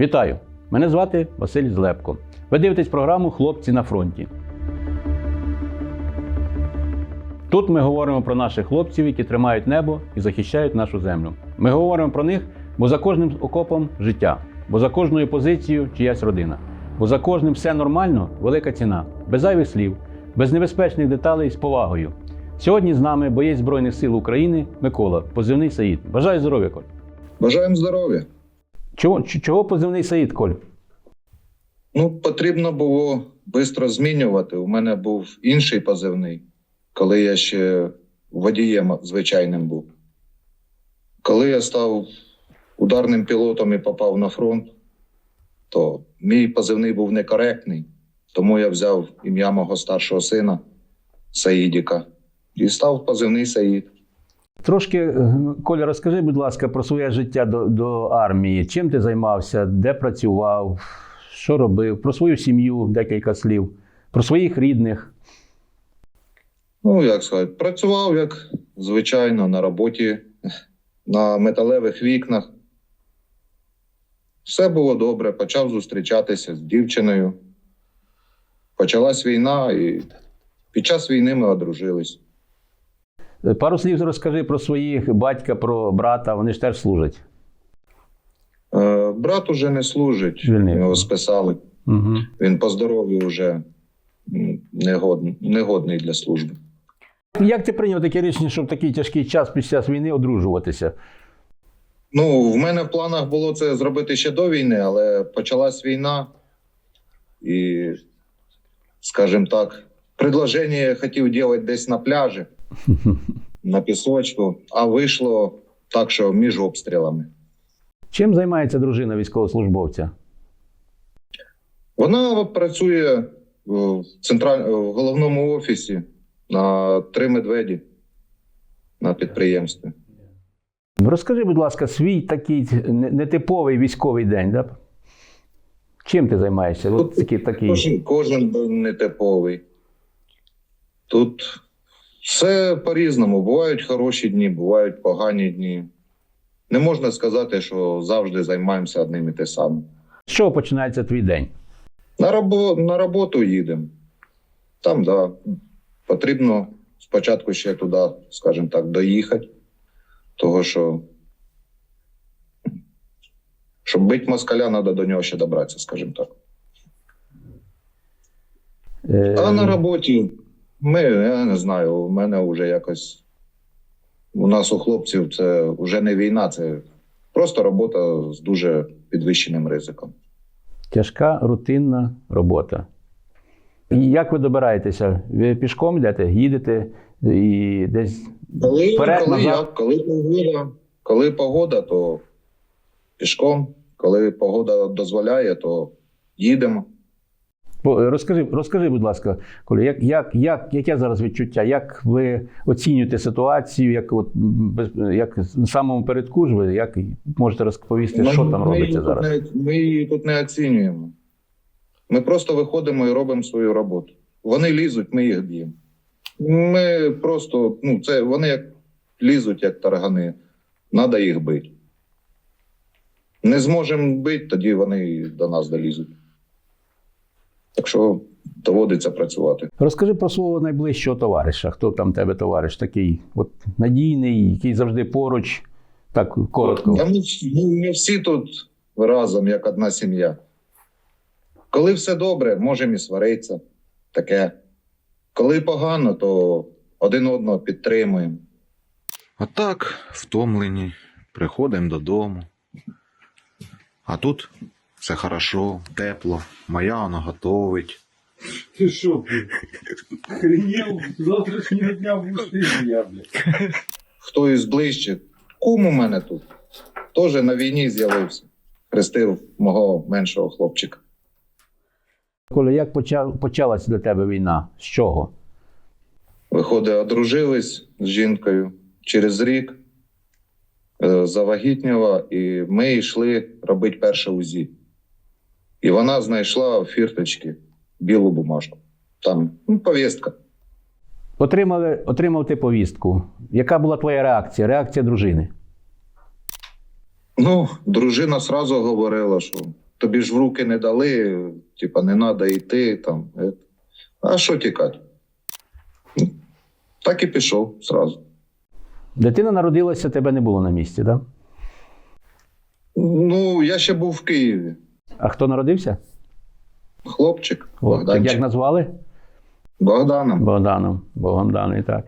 Вітаю! Мене звати Василь Злепко. Ви дивитесь програму Хлопці на фронті. Тут ми говоримо про наших хлопців, які тримають небо і захищають нашу землю. Ми говоримо про них, бо за кожним окопом життя, бо за кожною позицією чиясь родина, бо за кожним все нормально, велика ціна, без зайвих слів, без небезпечних деталей з повагою. Сьогодні з нами боєць Збройних сил України Микола, позивний Саїд. Бажаю здоров'я, Коль. Бажаємо здоров'я. Чого, чого позивний Саїд, Коль? Ну, потрібно було швидко змінювати. У мене був інший позивний, коли я ще водієм звичайним був. Коли я став ударним пілотом і попав на фронт, то мій позивний був некоректний, тому я взяв ім'я мого старшого сина Саїдіка і став позивний Саїд. Трошки, е, Коля, розкажи, будь ласка, про своє життя до, до армії. Чим ти займався, де працював, що робив, про свою сім'ю декілька слів, про своїх рідних. Ну, як сказати, працював як звичайно на роботі на металевих вікнах. Все було добре, почав зустрічатися з дівчиною. Почалась війна, і під час війни ми одружились. Е, Пару слів розкажи про своїх батька, про брата, вони ж теж служать. Е, брат уже не служить, Звільнився. його списали. Угу. Він по здоров'ю вже негодний, негодний для служби. Як ти прийняв таке рішення, щоб в такий тяжкий час під час війни одружуватися? Ну, в мене в планах було це зробити ще до війни, але почалась війна, і, скажімо так, предложення я хотів робити десь на пляжі, на пісочку, а вийшло так, що між обстрілами. Чим займається дружина військовослужбовця? Вона працює в, централь... в головному офісі на три медведі на підприємстві. Розкажи, будь ласка, свій такий нетиповий військовий день. Да? Чим ти займаєшся? От такий, такий. Кожен, кожен був нетиповий. Тут все по-різному. Бувають хороші дні, бувають погані дні. Не можна сказати, що завжди займаємося одним і те саме. З чого починається твій день? На, рабо, на роботу їдемо. Там, да, потрібно спочатку ще туди, скажімо так, доїхати. Того, що щоб бити москаля, треба до нього ще добратися, скажімо так. Е, А на роботі ми, я не знаю, у мене вже якось. У нас у хлопців це вже не війна, це просто робота з дуже підвищеним ризиком. Тяжка рутинна робота. І Як ви добираєтеся? Ви пішком йдете, їдете і десь. Коли, Вперед, коли, назад. як, коли погода, коли погода, то пішком. Коли погода дозволяє, то їдемо. Бо, Розкажи, розкажи, будь ласка, Коля, як, як, як, яке зараз відчуття? Як ви оцінюєте ситуацію? Як, от, як на самому передку ж ви, як можете розповісти, що там ми, робиться зараз? Не, ми її тут не оцінюємо. Ми просто виходимо і робимо свою роботу. Вони лізуть, ми їх б'ємо. Ми просто, ну, це вони як лізуть, як таргани. Треба їх бити. Не зможемо бити, тоді вони до нас долізуть. Так що доводиться працювати. Розкажи про свого найближчого товариша. Хто там тебе товариш такий от надійний, який завжди поруч. Так коротко. Та ми, ми всі тут разом, як одна сім'я. Коли все добре, можемо і сваритися. Таке. Коли погано, то один одного підтримуємо. А так, втомлені, приходимо додому. А тут все хорошо, тепло, моя вона готовить. Блядь? Охренел? С Завтрашнего дня ты меня, блядь. Хто із ближче, кум у мене тут. Теж на війні з'явився. Хрестив мого меншого хлопчика. Коля, як почав, почалася для тебе війна? З чого? Виходить, одружились з жінкою через рік, е, завагітніла, і ми йшли робити перше УЗІ. І вона знайшла в фірточці білу бумажку. Там ну, повістка. Отримали, отримав ти повістку. Яка була твоя реакція? Реакція дружини? Ну, дружина сразу говорила, що тобі ж в руки не дали, типа не треба йти там. Е. А що тікати? Ну, Так і пішов зразу. Дитина народилася, тебе не було на місці, так? Ну, я ще був в Києві. А хто народився? Хлопчик, Хлопчик. Як назвали? Богданом. Богданом. Богом даний, так.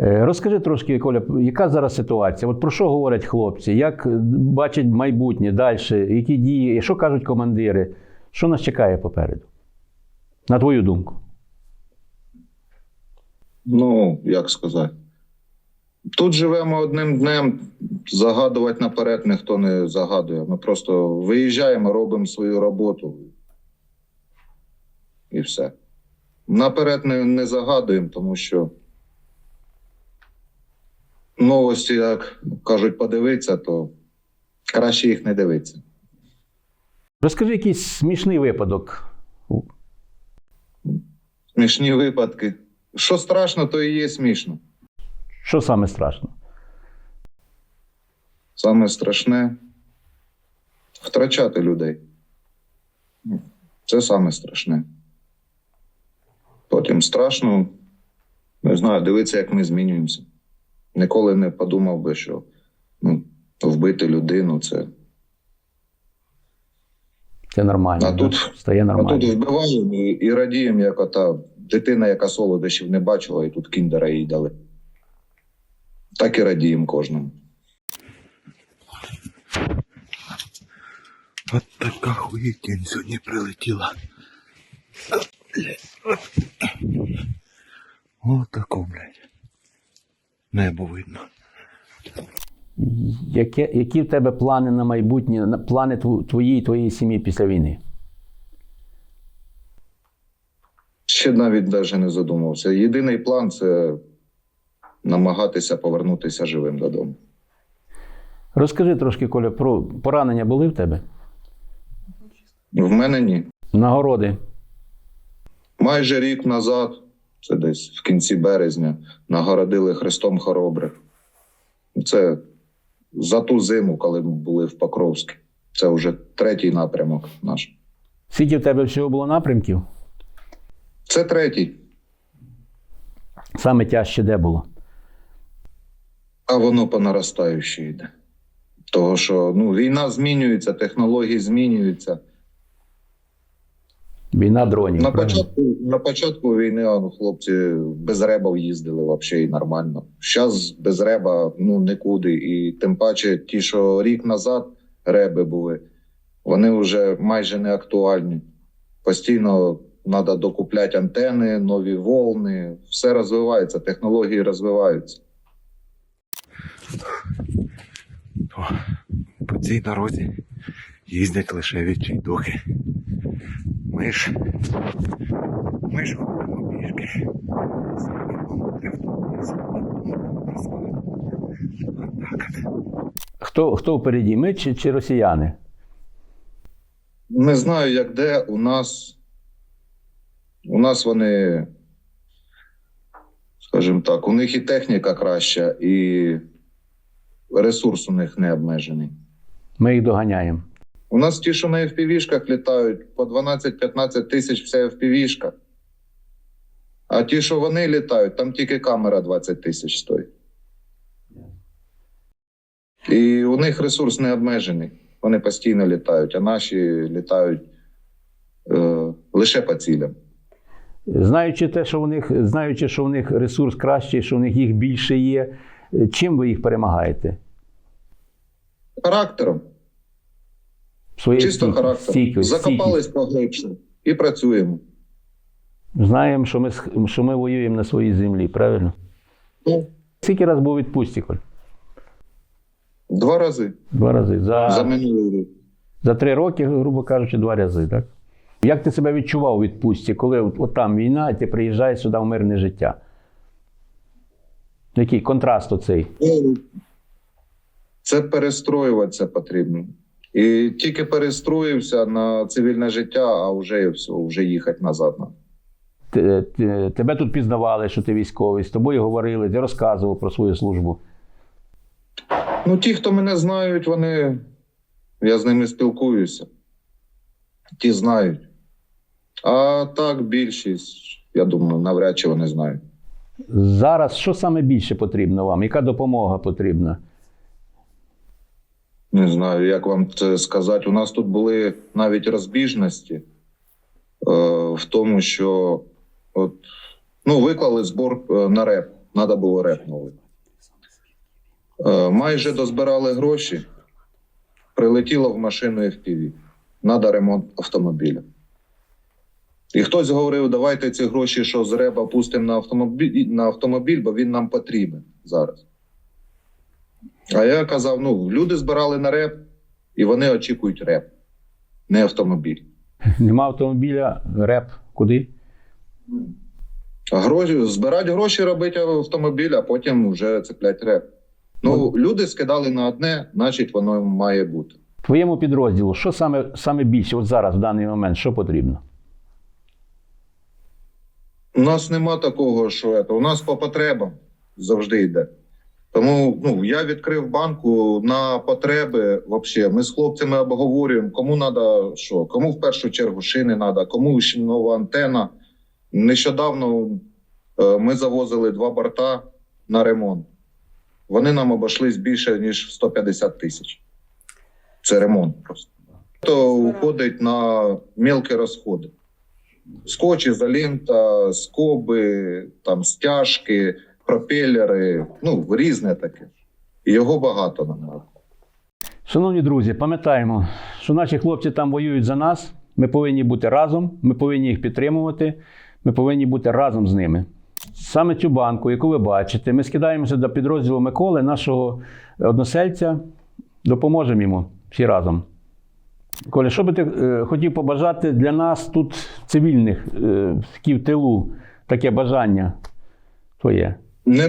Е, Розкажи трошки, Коля, яка зараз ситуація? От про що говорять хлопці? Як бачать майбутнє далі? Які дії? Що кажуть командири? Що нас чекає попереду? На твою думку? Ну, як сказати. Тут живемо одним днем, загадувати наперед ніхто не загадує. Ми просто виїжджаємо, робимо свою роботу. І все. Наперед не, не загадуємо, тому що новості, як кажуть, подивитися, то краще їх не дивитися. Розкажи якийсь смішний випадок. Смішні випадки. Що страшно, то і є смішно. Що саме страшно? Саме страшне втрачати людей. Це саме страшне. Потім страшно, не знаю, дивитися, як ми змінюємося. Ніколи не подумав би, що ну, вбити людину це. Це нормально. А тут- стає А тут вбиваємо і, і радіємо, як ота дитина, яка солодощів не бачила, і тут кіндера їй дали. Так і радіємо кожному. От така хуєтінь сьогодні прилетіла. От тако, блядь. Небо видно. Яке, які в тебе плани на майбутнє, на- плани тв- твої і твоєї сім'ї після війни? Ще навіть навіть не задумався. Єдиний план це намагатися повернутися живим додому. Розкажи трошки, Коля, про поранення були в тебе? В мене ні. Нагороди. Майже рік назад, це десь в кінці березня, нагородили Христом Хоробрих. Це за ту зиму, коли ми були в Покровську. Це вже третій напрямок наш. Скільки в тебе всього було напрямків? Це третій, Саме тяжче де було? А воно по наростаючій йде. Того, що ну, війна змінюється, технології змінюються. Війна дронів. На початку, на початку війни ну, хлопці без реба їздили взагалі і нормально. Зараз без реба ну нікуди. І тим паче, ті, що рік назад реби були, вони вже майже не актуальні. Постійно треба докупляти антени, нові волни. Все розвивається, технології розвиваються. О, по цій дорозі їздять лише відчайдухи. Ми ж. Ми ж ходимо пішки. Хто, хто впереді? Ми чи, чи росіяни? Не знаю, як де у нас. У нас вони, скажімо так, у них і техніка краща, і ресурс у них не обмежений. Ми їх доганяємо. У нас ті, що на FPV-шках літають, по 12-15 тисяч вся FPV-шка. А ті, що вони літають, там тільки камера 20 тисяч стоїть. І у них ресурс не обмежений. Вони постійно літають, а наші літають е, лише по цілям. Знаючи те, що у них, знаючи, що у них ресурс кращий, що у них їх більше є, чим ви їх перемагаєте? Характером, Своєю чисто стійк- характером. стійкою, Закопались поглибше і працюємо. Знаємо, що ми, що ми воюємо на своїй землі, правильно? Ну, Скільки раз був відпустці, Коль? два рази Два рази. За, за минулий рік. за три роки, грубо кажучи, два рази, так? Як ти себе відчував у відпустці, коли от, от там війна, і ти приїжджаєш сюди в мирне життя? Який контраст оцей? Ну, Це перестроюватися потрібно. І тільки перестроївся на цивільне життя, а вже все, вже їхати назад. Т- т- Тебе тут пізнавали, що ти військовий, з тобою говорили, ти розказував про свою службу. Ну, ті, хто мене знають, вони. Я з ними спілкуюся. Ті знають. А так, більшість, я думаю, навряд чи вони знають. Зараз що саме більше потрібно вам? Яка допомога потрібна? Не знаю, як вам це сказати. У нас тут були навіть розбіжності е, в тому, що от, ну, виклали збор е, на реп. Треба було реп новий. Е, майже дозбирали гроші, прилетіло в машину FPV. Треба ремонт автомобіля. І хтось говорив, давайте ці гроші, що з реба пустимо на автомобіль, на автомобіль, бо він нам потрібен зараз. А я казав: ну, люди збирали на реп, і вони очікують реп, не автомобіль. Нема автомобіля, реп, куди? Гроші, збирати гроші робити автомобіль, а потім вже цеплять реп. Ну, люди скидали на одне, значить, воно має бути. Твоєму підрозділу, що саме, саме більше, от зараз, в даний момент, що потрібно? У нас нема такого, що це. У нас по потребам завжди йде. Тому ну, я відкрив банку на потреби. Вообще, ми з хлопцями обговорюємо, кому треба що, кому в першу чергу шини треба, кому ще нова антена. Нещодавно е, ми завозили два борта на ремонт. Вони нам обійшлись більше, ніж 150 тисяч. Це ремонт просто. То уходить на мелкі розходи. Скотч, ізолента, скоби, там стяжки, пропелери, ну, різне таке. Його багато нам. треба. Шановні друзі, пам'ятаємо, що наші хлопці там воюють за нас. Ми повинні бути разом, ми повинні їх підтримувати, ми повинні бути разом з ними. Саме цю банку, яку ви бачите, ми скидаємося до підрозділу Миколи, нашого односельця, допоможемо йому всі разом. Коля, що би ти е, хотів побажати для нас тут, цивільних, е, які в тилу, таке бажання твоє? Не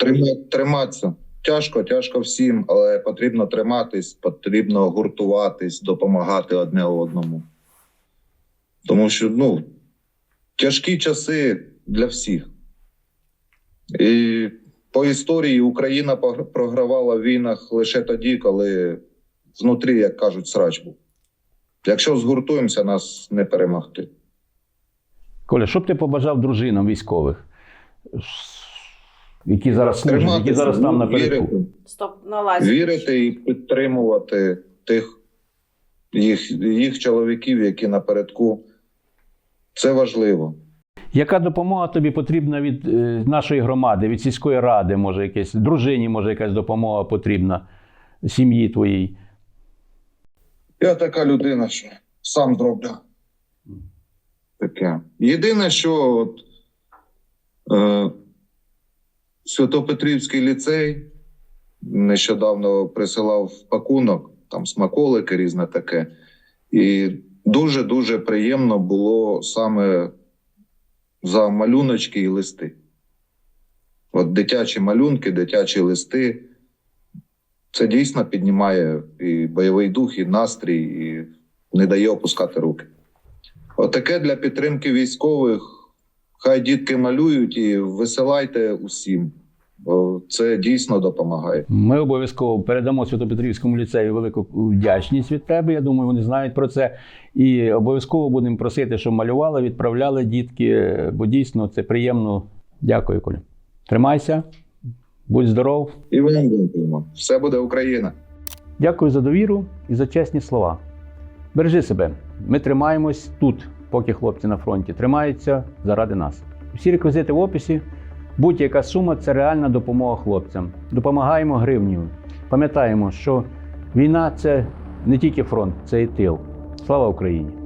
трима, триматися. Тяжко, тяжко всім, але потрібно триматись, потрібно гуртуватись, допомагати одне одному. Тому що ну, тяжкі часи для всіх. І по історії Україна програвала в війнах лише тоді, коли внутрі, як кажуть, срач був. Якщо згуртуємося, нас не перемогти. Коля, що б ти побажав дружинам військових, які зараз служать, які зараз там напередку? вірити. Стоп, налазь. вірити і підтримувати тих їх, їх чоловіків, які напередку. Це важливо. Яка допомога тобі потрібна від е, нашої громади, від сільської ради, може якесь, дружині, може якась допомога потрібна сім'ї твоїй? Я така людина, що сам зроблю. Таке. Єдине, що от, е, Святопетрівський ліцей нещодавно присилав пакунок, там смаколики, різне таке. І дуже-дуже приємно було саме за малюночки і листи. От дитячі малюнки, дитячі листи. Це дійсно піднімає і бойовий дух, і настрій, і не дає опускати руки. Отаке для підтримки військових. Хай дітки малюють і висилайте усім. Бо це дійсно допомагає. Ми обов'язково передамо Святопетрівському ліцею велику вдячність від тебе. Я думаю, вони знають про це. І обов'язково будемо просити, щоб малювали, відправляли дітки, бо дійсно це приємно. Дякую, Коля. Тримайся, будь здоров. І вам дякуємо. Все буде Україна. Дякую за довіру і за чесні слова. Бережи себе. Ми тримаємось тут, поки хлопці на фронті тримаються заради нас. Всі реквізити в описі. Будь-яка сума це реальна допомога хлопцям. Допомагаємо гривнею. Пам'ятаємо, що війна це не тільки фронт, це і тил. Слава Україні!